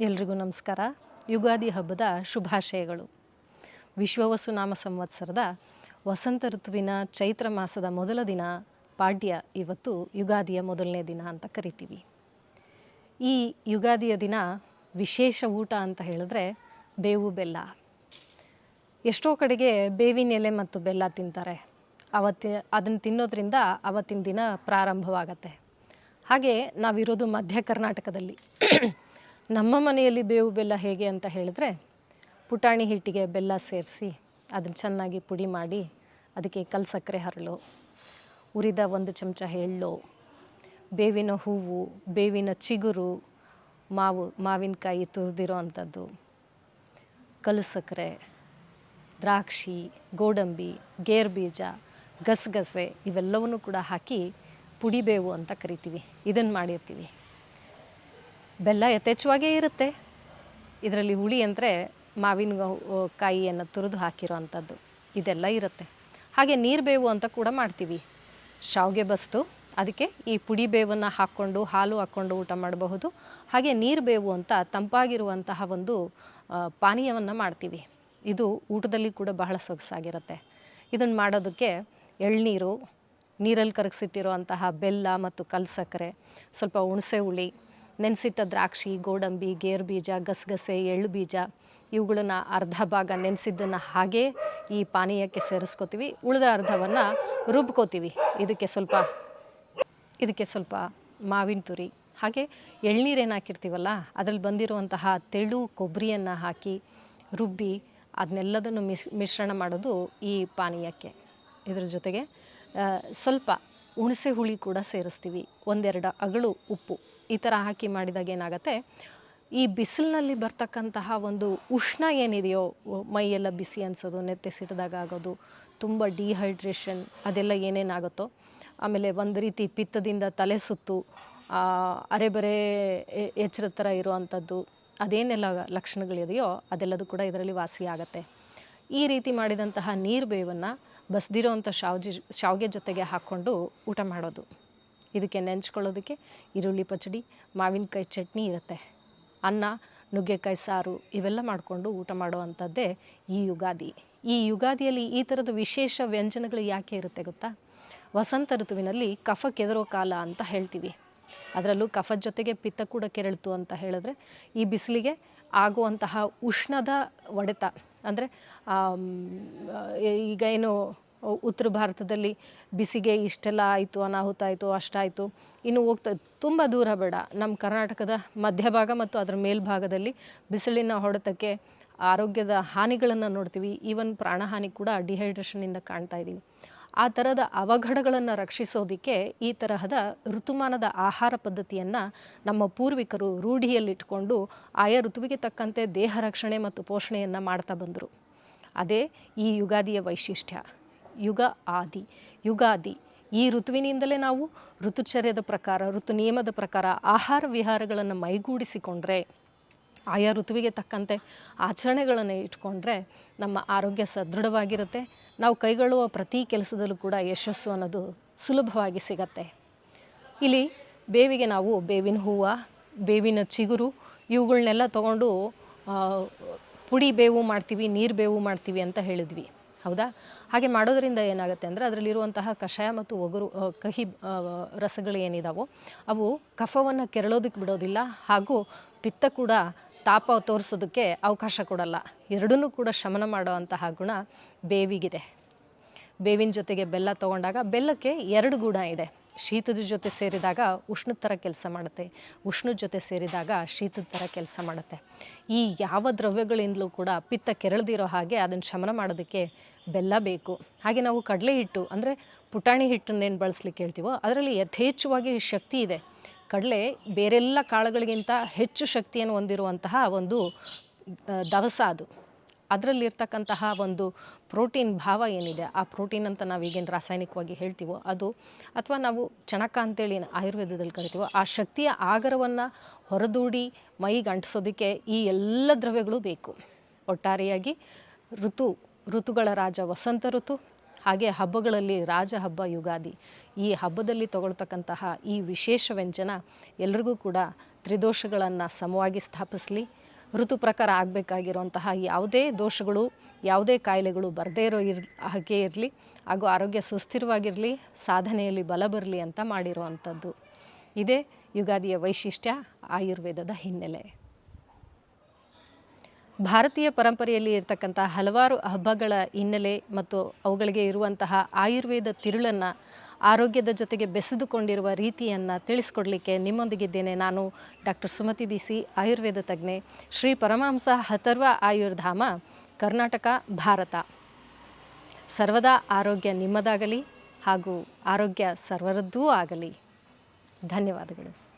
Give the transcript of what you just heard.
ಎಲ್ರಿಗೂ ನಮಸ್ಕಾರ. ಯುಗಾದಿ ಹಬ್ಬದ ಶುಭಾಶಯಗಳು. ವಿಶ್ವವಸು ನಾಮ ಸಂವತ್ಸರದ ವಸಂತ ಋತುವಿನ ಚೈತ್ರ ಮಾಸದ ಮೊದಲ ದಿನ ಪಾಡ್ಯ ಇವತ್ತು ಯುಗಾದಿಯ ಮೊದಲನೇ ದಿನ ಅಂತ ಕರಿತೀವಿ. ಈ ಯುಗಾದಿಯ ದಿನ ವಿಶೇಷ ಊಟ ಅಂತ ಹೇಳಿದ್ರೆ ಬೇವು ಬೆಲ್ಲ. ಎಷ್ಟೋ ಕಡೆಗೆ ಬೇವಿನ ಎಲೆ ಮತ್ತು ಬೆಲ್ಲ ತಿಂತಾರೆ. ಅವತ್ತಿ ಅದನ್ನು ತಿನ್ನೋದ್ರಿಂದ ಅವತ್ತಿನ ದಿನ ಪ್ರಾರಂಭವಾಗತ್ತೆ. ಹಾಗೆ ನಾವಿರೋದು ಮಧ್ಯ ಕರ್ನಾಟಕದಲ್ಲಿ. ನಮ್ಮ ಮನೆಯಲ್ಲಿ ಬೇವು ಬೆಲ್ಲ ಹೇಗೆ ಅಂತ ಹೇಳಿದ್ರೆ ಪುಟಾಣಿ ಹಿಟ್ಟಿಗೆ ಬೆಲ್ಲ ಸೇರಿಸಿ ಅದನ್ನು ಚೆನ್ನಾಗಿ ಪುಡಿ ಮಾಡಿ ಅದಕ್ಕೆ ಕಲ್ ಸಕ್ಕರೆ ಹರಳು, ಉರಿದ ಒಂದು ಚಮಚ ಎಳ್ಳು, ಬೇವಿನ ಹೂವು, ಬೇವಿನ ಚಿಗುರು, ಮಾವು, ಮಾವಿನಕಾಯಿ ತುರಿದಿರೋ ಅಂಥದ್ದು, ಕಲ್ಲು ಸಕ್ಕರೆ, ದ್ರಾಕ್ಷಿ, ಗೋಡಂಬಿ, ಗೇರ್ ಬೀಜ, ಗಸಗಸೆ ಇವೆಲ್ಲವನ್ನು ಕೂಡ ಹಾಕಿ ಪುಡಿಬೇವು ಅಂತ ಕರಿತೀವಿ. ಇದನ್ನು ಮಾಡಿರ್ತೀವಿ. ಬೆಲ್ಲ ಯಥೇಚ್ಛವಾಗೇ ಇರುತ್ತೆ. ಇದರಲ್ಲಿ ಹುಳಿ ಅಂದರೆ ಮಾವಿನ ಕಾಯಿಯನ್ನು ತುರಿದು ಹಾಕಿರೋ ಅಂಥದ್ದು ಇದೆಲ್ಲ ಇರುತ್ತೆ. ಹಾಗೆ ನೀರು ಬೇವು ಅಂತ ಕೂಡ ಮಾಡ್ತೀವಿ. ಶಾವಿಗೆ ಬಸ್ತು. ಅದಕ್ಕೆ ಈ ಪುಡಿ ಬೇವನ್ನು ಹಾಕ್ಕೊಂಡು, ಹಾಲು ಹಾಕ್ಕೊಂಡು ಊಟ ಮಾಡಬಹುದು. ಹಾಗೆ ನೀರು ಬೇವು ಅಂತ ತಂಪಾಗಿರುವಂತಹ ಒಂದು ಪಾನೀಯವನ್ನು ಮಾಡ್ತೀವಿ. ಇದು ಊಟದಲ್ಲಿ ಕೂಡ ಬಹಳ ಸೊಗಸಾಗಿರುತ್ತೆ. ಇದನ್ನು ಮಾಡೋದಕ್ಕೆ ಎಳ್ನೀರು, ನೀರಲ್ಲಿ ಕರಗಿಸಿಟ್ಟಿರೋ ಅಂತಹ ಬೆಲ್ಲ ಮತ್ತು ಕಲ್ಸಕ್ಕರೆ ಸ್ವಲ್ಪ ಹುಣಸೆ ಹುಳಿ ನೆನೆಸಿಟ್ಟ ದ್ರಾಕ್ಷಿ, ಗೋಡಂಬಿ, ಗೇರು ಬೀಜ, ಗಸಗಸೆ, ಎಳ್ಳು ಬೀಜ, ಇವುಗಳನ್ನು ಅರ್ಧ ಭಾಗ ನೆನೆಸಿದ್ದನ್ನು ಹಾಗೇ ಈ ಪಾನೀಯಕ್ಕೆ ಸೇರಿಸ್ಕೋತೀವಿ. ಉಳಿದ ಅರ್ಧವನ್ನು ರುಬ್ಕೋತೀವಿ. ಇದಕ್ಕೆ ಸ್ವಲ್ಪ ಇದಕ್ಕೆ ಸ್ವಲ್ಪ ಮಾವಿನ ತುರಿ, ಹಾಗೆ ಎಳ್ನೀರೇನು ಹಾಕಿರ್ತೀವಲ್ಲ, ಅದರಲ್ಲಿ ಬಂದಿರುವಂತಹ ತೆಳು ಕೊಬ್ಬರಿಯನ್ನು ಹಾಕಿ ರುಬ್ಬಿ ಅದನ್ನೆಲ್ಲದನ್ನು ಮಿಶ್ ಮಿಶ್ರಣ ಮಾಡೋದು ಈ ಪಾನೀಯಕ್ಕೆ. ಇದರ ಜೊತೆಗೆ ಸ್ವಲ್ಪ ಹುಣಸೆ ಹುಳಿ ಕೂಡ ಸೇರಿಸ್ತೀವಿ. ಒಂದೆರಡು ಅಗಳು ಉಪ್ಪು. ಈ ಥರ ಹಾಕಿ ಮಾಡಿದಾಗ ಏನಾಗುತ್ತೆ? ಈ ಬಿಸಿಲಿನಲ್ಲಿ ಬರ್ತಕ್ಕಂತಹ ಒಂದು ಉಷ್ಣ ಏನಿದೆಯೋ ಮೈಯೆಲ್ಲ ಬಿಸಿ ಅನಿಸೋದು, ನೆತ್ತೆ ಸಿಡಿದಾಗ ಆಗೋದು, ತುಂಬ ಡಿಹೈಡ್ರೇಷನ್ ಅದೆಲ್ಲ ಏನೇನಾಗುತ್ತೋ, ಆಮೇಲೆ ಒಂದು ರೀತಿ ಪಿತ್ತದಿಂದ ತಲೆ ಸುತ್ತು ಅರೆಬರೆ ಎಚ್ಚರ ಥರ ಇರುವಂಥದ್ದು ಅದೇನೆಲ್ಲ ಲಕ್ಷಣಗಳಿದೆಯೋ, ಅದೆಲ್ಲದೂ ಕೂಡ ಇದರಲ್ಲಿ ವಾಸಿ ಆಗುತ್ತೆ. ಈ ರೀತಿ ಮಾಡಿದಂತಹ ನೀರು ಬೇವನ್ನು ಬಸ್ದಿರೋವಂಥ ಶಾವ್ಜಿ, ಶಾವಿಗೆ ಜೊತೆಗೆ ಹಾಕ್ಕೊಂಡು ಊಟ ಮಾಡೋದು. ಇದಕ್ಕೆ ನೆಂಚ್ಕೊಳ್ಳೋದಕ್ಕೆ ಈರುಳ್ಳಿ ಪಚಡಿ, ಮಾವಿನಕಾಯಿ ಚಟ್ನಿ ಇರುತ್ತೆ. ಅನ್ನ, ನುಗ್ಗೆಕಾಯಿ ಸಾರು ಇವೆಲ್ಲ ಮಾಡಿಕೊಂಡು ಊಟ ಮಾಡುವಂಥದ್ದೇ ಈ ಯುಗಾದಿ. ಈ ಯುಗಾದಿಯಲ್ಲಿ ಈ ಥರದ ವಿಶೇಷ ವ್ಯಂಜನಗಳು ಯಾಕೆ ಇರುತ್ತೆ ಗೊತ್ತಾ? ವಸಂತ ಋತುವಿನಲ್ಲಿ ಕಫ ಕೆದರೋ ಕಾಲ ಅಂತ ಹೇಳ್ತೀವಿ. ಅದರಲ್ಲೂ ಕಫದ ಜೊತೆಗೆ ಪಿತ್ತ ಕೂಡ ಕೆರಳಿತು ಅಂತ ಹೇಳಿದ್ರೆ ಈ ಬಿಸಿಲಿಗೆ ಆಗುವಂತಹ ಉಷ್ಣದ ಒಡೆತ, ಅಂದರೆ ಈಗ ಏನು ಉತ್ತರ ಭಾರತದಲ್ಲಿ ಬಿಸಿಗೆ ಇಷ್ಟೆಲ್ಲ ಆಯಿತು, ಅನಾಹುತ ಆಯಿತು, ಅಷ್ಟಾಯಿತು, ಇನ್ನು ಹೋಗ್ತಾ, ತುಂಬ ದೂರ ಬೇಡ. ನಮ್ಮ ಕರ್ನಾಟಕದ ಮಧ್ಯಭಾಗ ಮತ್ತು ಅದರ ಮೇಲ್ಭಾಗದಲ್ಲಿ ಬಿಸಿಲಿನ ಹೊಡೆತಕ್ಕೆ ಆರೋಗ್ಯದ ಹಾನಿಗಳನ್ನು ನೋಡ್ತೀವಿ. ಈವನ್ ಪ್ರಾಣಹಾನಿ ಕೂಡ ಡಿಹೈಡ್ರೇಷನ್ನಿಂದ ಕಾಣ್ತಾ ಇದ್ದೀವಿ ಆ ಥರದ ಅವಘಡಗಳನ್ನು ರಕ್ಷಿಸೋದಕ್ಕೆ ಈ ತರಹದ ಋತುಮಾನದ ಆಹಾರ ಪದ್ಧತಿಯನ್ನು ನಮ್ಮ ಪೂರ್ವಿಕರು ರೂಢಿಯಲ್ಲಿಟ್ಕೊಂಡು ಆಯಾ ಋತುವಿಗೆ ತಕ್ಕಂತೆ ದೇಹ ರಕ್ಷಣೆ ಮತ್ತು ಪೋಷಣೆಯನ್ನು ಮಾಡ್ತಾ ಬಂದರು. ಅದೇ ಈ ಯುಗಾದಿಯ ವೈಶಿಷ್ಟ್ಯ. ಯುಗ ಆದಿ, ಯುಗಾದಿ. ಈ ಋತುವಿನಿಂದಲೇ ನಾವು ಋತುಚರ್ಯದ ಪ್ರಕಾರ, ಋತು ನಿಯಮದ ಪ್ರಕಾರ ಆಹಾರ ವಿಹಾರಗಳನ್ನು ಮೈಗೂಡಿಸಿಕೊಂಡ್ರೆ, ಆಯಾ ಋತುವಿಗೆ ತಕ್ಕಂತೆ ಆಚರಣೆಗಳನ್ನು ಇಟ್ಕೊಂಡ್ರೆ ನಮ್ಮ ಆರೋಗ್ಯ ಸದೃಢವಾಗಿರುತ್ತೆ. ನಾವು ಕೈಗೊಳ್ಳುವ ಪ್ರತಿ ಕೆಲಸದಲ್ಲೂ ಕೂಡ ಯಶಸ್ಸು ಅನ್ನೋದು ಸುಲಭವಾಗಿ ಸಿಗತ್ತೆ. ಇಲ್ಲಿ ಬೇವಿಗೆ ನಾವು ಬೇವಿನ ಹೂವು, ಬೇವಿನ ಚಿಗುರು ಇವುಗಳನ್ನೆಲ್ಲ ತಗೊಂಡು ಪುಡಿ ಬೇವು ಮಾಡ್ತೀವಿ, ನೀರು ಬೇವು ಮಾಡ್ತೀವಿ ಅಂತ ಹೇಳಿದ್ವಿ. ಹೌದಾ? ಹಾಗೆ ಮಾಡೋದರಿಂದ ಏನಾಗುತ್ತೆ ಅಂದರೆ ಅದರಲ್ಲಿರುವಂತಹ ಕಷಾಯ ಮತ್ತು ಒಗರು ಕಹಿ ರಸಗಳು ಏನಿದಾವೋ ಅವು ಕಫವನ್ನು ಕೆರಳೋದಕ್ಕೆ ಬಿಡೋದಿಲ್ಲ ಹಾಗೂ ಪಿತ್ತ ಕೂಡ ತಾಪ ತೋರಿಸೋದಕ್ಕೆ ಅವಕಾಶ ಕೊಡಲ್ಲ. ಎರಡನ್ನೂ ಕೂಡ ಶಮನ ಮಾಡುವಂತಹ ಗುಣ ಬೇವಿಗಿದೆ. ಬೇವಿನ ಜೊತೆಗೆ ಬೆಲ್ಲ ತೊಗೊಂಡಾಗ ಬೆಲ್ಲಕ್ಕೆ ಎರಡು ಗುಣ ಇದೆ. ಶೀತದ ಜೊತೆ ಸೇರಿದಾಗ ಉಷ್ಣದ ಥರ ಕೆಲಸ ಮಾಡುತ್ತೆ, ಉಷ್ಣದ ಜೊತೆ ಸೇರಿದಾಗ ಶೀತದ ಥರ ಕೆಲಸ ಮಾಡುತ್ತೆ. ಈ ಯಾವ ದ್ರವ್ಯಗಳಿಂದಲೂ ಕೂಡ ಪಿತ್ತ ಕೆರಳದಿರೋ ಹಾಗೆ ಅದನ್ನು ಶಮನ ಮಾಡೋದಕ್ಕೆ ಬೆಲ್ಲ ಬೇಕು. ಹಾಗೆ ನಾವು ಕಡಲೆ ಹಿಟ್ಟು, ಅಂದರೆ ಪುಟಾಣಿ ಹಿಟ್ಟನ್ನೇನು ಬಳಸ್ಲಿಕ್ಕೆ ಹೇಳ್ತೀವೋ, ಅದರಲ್ಲಿ ಯಥೇಚ್ಛವಾಗಿ ಶಕ್ತಿ ಇದೆ. ಕಡಲೆ ಬೇರೆಲ್ಲ ಕಾಳುಗಳಿಗಿಂತ ಹೆಚ್ಚು ಶಕ್ತಿಯನ್ನು ಹೊಂದಿರುವಂತಹ ಒಂದು ದವಸ ಅದು. ಅದರಲ್ಲಿರ್ತಕ್ಕಂತಹ ಒಂದು ಪ್ರೋಟೀನ್ ಭಾವ ಏನಿದೆ, ಆ ಪ್ರೋಟೀನ್ ಅಂತ ನಾವು ಈಗೇನು ರಾಸಾಯನಿಕವಾಗಿ ಹೇಳ್ತೀವೋ ಅದು, ಅಥವಾ ನಾವು ಚಣಕ ಅಂತೇಳಿ ಆಯುರ್ವೇದದಲ್ಲಿ ಕರಿತೀವೋ, ಆ ಶಕ್ತಿಯ ಆಗರವನ್ನು ಹೊರದೂಡಿ ಮೈಗೆ ಅಂಟಿಸೋದಕ್ಕೆ ಈ ಎಲ್ಲ ದ್ರವ್ಯಗಳು ಬೇಕು. ಒಟ್ಟಾರೆಯಾಗಿ ಋತು, ಋತುಗಳ ರಾಜ ವಸಂತ ಋತು, ಹಾಗೆ ಹಬ್ಬಗಳಲ್ಲಿ ರಾಜ ಹಬ್ಬ ಯುಗಾದಿ, ಈ ಹಬ್ಬದಲ್ಲಿ ತಗೊಳ್ತಕ್ಕಂತಹ ಈ ವಿಶೇಷ ವ್ಯಂಜನ ಎಲ್ರಿಗೂ ಕೂಡ ತ್ರಿದೋಷಗಳನ್ನು ಸಮವಾಗಿ ಸ್ಥಾಪಿಸಲಿ. ಋತು ಪ್ರಕಾರ ಆಗಬೇಕಾಗಿರುವಂತಹ ಯಾವುದೇ ದೋಷಗಳು, ಯಾವುದೇ ಕಾಯಿಲೆಗಳು ಬರದೇ ಇರೋ ಇರ್, ಹಾಗೆ ಇರಲಿ, ಹಾಗೂ ಆರೋಗ್ಯ ಸುಸ್ಥಿರವಾಗಿರಲಿ, ಸಾಧನೆಯಲ್ಲಿ ಬಲ ಬರಲಿ ಅಂತ ಮಾಡಿರುವಂಥದ್ದು. ಇದೇ ಯುಗಾದಿಯ ವೈಶಿಷ್ಟ್ಯ ಆಯುರ್ವೇದದ ಹಿನ್ನೆಲೆ. ಭಾರತೀಯ ಪರಂಪರೆಯಲ್ಲಿ ಇರತಕ್ಕಂಥ ಹಲವಾರು ಹಬ್ಬಗಳ ಹಿನ್ನೆಲೆ ಮತ್ತು ಅವುಗಳಿಗೆ ಇರುವಂತಹ ಆಯುರ್ವೇದ ತಿರುಳನ್ನು ಆರೋಗ್ಯದ ಜೊತೆಗೆ ಬೆಸೆದುಕೊಂಡಿರುವ ರೀತಿಯನ್ನು ತಿಳಿಸ್ಕೊಡ್ಲಿಕ್ಕೆ ನಿಮ್ಮೊಂದಿಗಿದ್ದೇನೆ ನಾನು ಡಾಕ್ಟರ್ ಸುಮತಿ ಬಿಸಿ, ಆಯುರ್ವೇದ ತಜ್ಞೆ ಶ್ರೀ ಪರಮಹಂಸ ಹತರ್ವ ಆಯುರ್ಧಾಮ, ಕರ್ನಾಟಕ, ಭಾರತ. ಸರ್ವದಾ ಆರೋಗ್ಯ ನಿಮ್ಮದಾಗಲಿ ಹಾಗೂ ಆರೋಗ್ಯ ಸರ್ವರದ್ದೂ ಆಗಲಿ. ಧನ್ಯವಾದಗಳು.